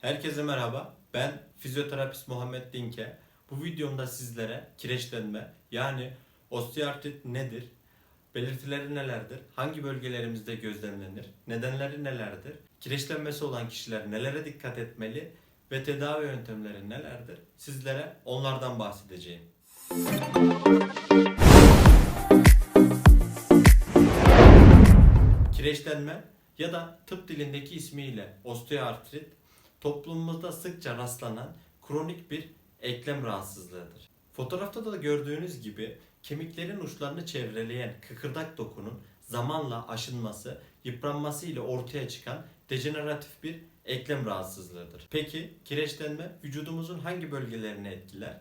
Herkese merhaba. Ben fizyoterapist Muhammed Dinke. Bu videomda sizlere kireçlenme yani osteoartrit nedir? Belirtileri nelerdir? Hangi bölgelerimizde gözlemlenir? Nedenleri nelerdir? Kireçlenmesi olan kişiler nelere dikkat etmeli ve tedavi yöntemleri nelerdir? Sizlere onlardan bahsedeceğim. Kireçlenme ya da tıp dilindeki ismiyle osteoartrit toplumumuzda sıkça rastlanan kronik bir eklem rahatsızlığıdır. Fotoğrafta da gördüğünüz gibi kemiklerin uçlarını çevreleyen kıkırdak dokunun zamanla aşınması, yıpranması ile ortaya çıkan dejeneratif bir eklem rahatsızlığıdır. Peki kireçlenme vücudumuzun hangi bölgelerini etkiler?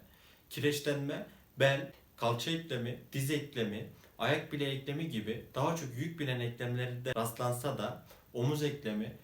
Kireçlenme bel, kalça eklemi, diz eklemi, ayak bileği eklemi gibi daha çok yük binen eklemlerde rastlansa da omuz eklemi,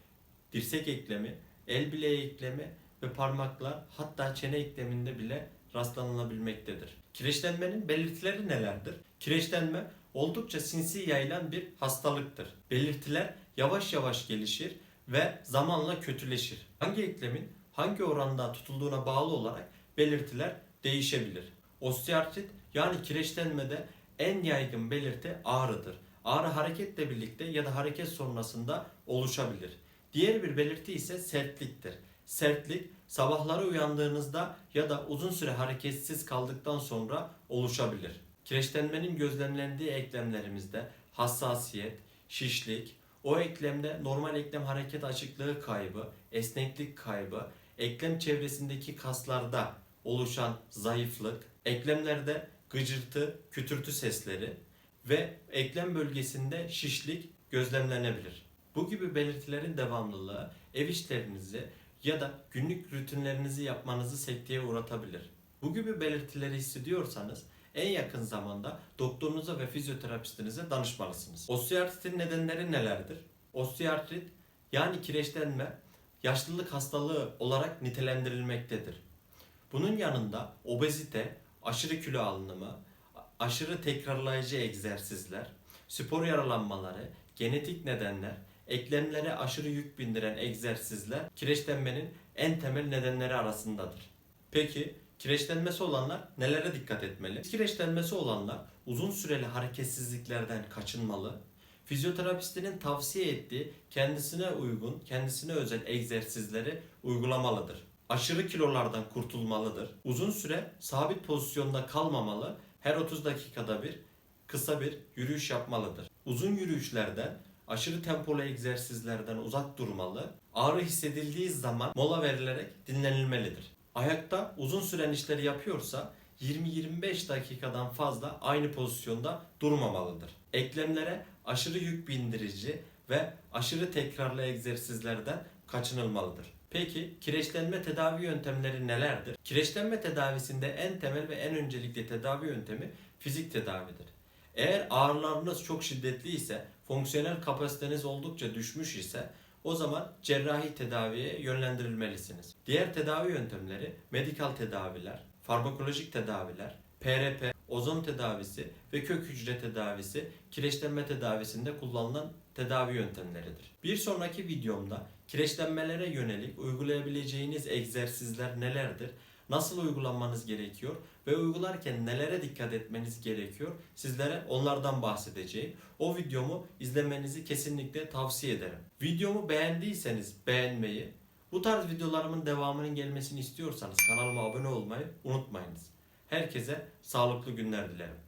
dirsek eklemi, el bileği eklemi ve parmaklar hatta çene ekleminde bile rastlanılabilmektedir. Kireçlenmenin belirtileri nelerdir? Kireçlenme oldukça sinsi yayılan bir hastalıktır. Belirtiler yavaş yavaş gelişir ve zamanla kötüleşir. Hangi eklemin hangi oranda tutulduğuna bağlı olarak belirtiler değişebilir. Osteoartrit yani kireçlenmede en yaygın belirti ağrıdır. Ağrı hareketle birlikte ya da hareket sonrasında oluşabilir. Diğer bir belirti ise sertliktir. Sertlik sabahları uyandığınızda ya da uzun süre hareketsiz kaldıktan sonra oluşabilir. Kireçlenmenin gözlemlendiği eklemlerimizde hassasiyet, şişlik, o eklemde normal eklem hareket açıklığı kaybı, esneklik kaybı, eklem çevresindeki kaslarda oluşan zayıflık, eklemlerde gıcırtı, kütürtü sesleri ve eklem bölgesinde şişlik gözlemlenebilir. Bu gibi belirtilerin devamlılığı ev işlerinizi ya da günlük rutinlerinizi yapmanızı sekteye uğratabilir. Bu gibi belirtileri hissediyorsanız en yakın zamanda doktorunuza ve fizyoterapistinize danışmalısınız. Osteoartritin nedenleri nelerdir? Osteoartrit yani kireçlenme yaşlılık hastalığı olarak nitelendirilmektedir. Bunun yanında obezite, aşırı kilo alınımı, aşırı tekrarlayıcı egzersizler, spor yaralanmaları, genetik nedenler, eklemlere aşırı yük bindiren egzersizler kireçlenmenin en temel nedenleri arasındadır. Peki kireçlenmesi olanlar nelere dikkat etmeli? Kireçlenmesi olanlar uzun süreli hareketsizliklerden kaçınmalı, fizyoterapistinin tavsiye ettiği kendisine uygun, kendisine özel egzersizleri uygulamalıdır. Aşırı kilolardan kurtulmalıdır. Uzun süre sabit pozisyonda kalmamalı, her 30 dakikada bir kısa bir yürüyüş yapmalıdır. Uzun yürüyüşlerden, aşırı tempolu egzersizlerden uzak durmalı. Ağrı hissedildiği zaman mola verilerek dinlenilmelidir. Ayakta uzun süren işleri yapıyorsa 20-25 dakikadan fazla aynı pozisyonda durmamalıdır. Eklemlere aşırı yük bindirici ve aşırı tekrarlı egzersizlerden kaçınılmalıdır. Peki kireçlenme tedavi yöntemleri nelerdir? Kireçlenme tedavisinde en temel ve en öncelikli tedavi yöntemi fizik tedavidir. Eğer ağrılarınız çok şiddetli ise, fonksiyonel kapasiteniz oldukça düşmüş ise o zaman cerrahi tedaviye yönlendirilmelisiniz. Diğer tedavi yöntemleri medikal tedaviler, farmakolojik tedaviler, PRP, ozon tedavisi ve kök hücre tedavisi kireçlenme tedavisinde kullanılan tedavi yöntemleridir. Bir sonraki videomda kireçlenmelere yönelik uygulayabileceğiniz egzersizler nelerdir? Nasıl uygulanmanız gerekiyor ve uygularken nelere dikkat etmeniz gerekiyor? Sizlere onlardan bahsedeceğim. O videomu izlemenizi kesinlikle tavsiye ederim. Videomu beğendiyseniz beğenmeyi, bu tarz videolarımın devamının gelmesini istiyorsanız kanalıma abone olmayı unutmayınız. Herkese sağlıklı günler dilerim.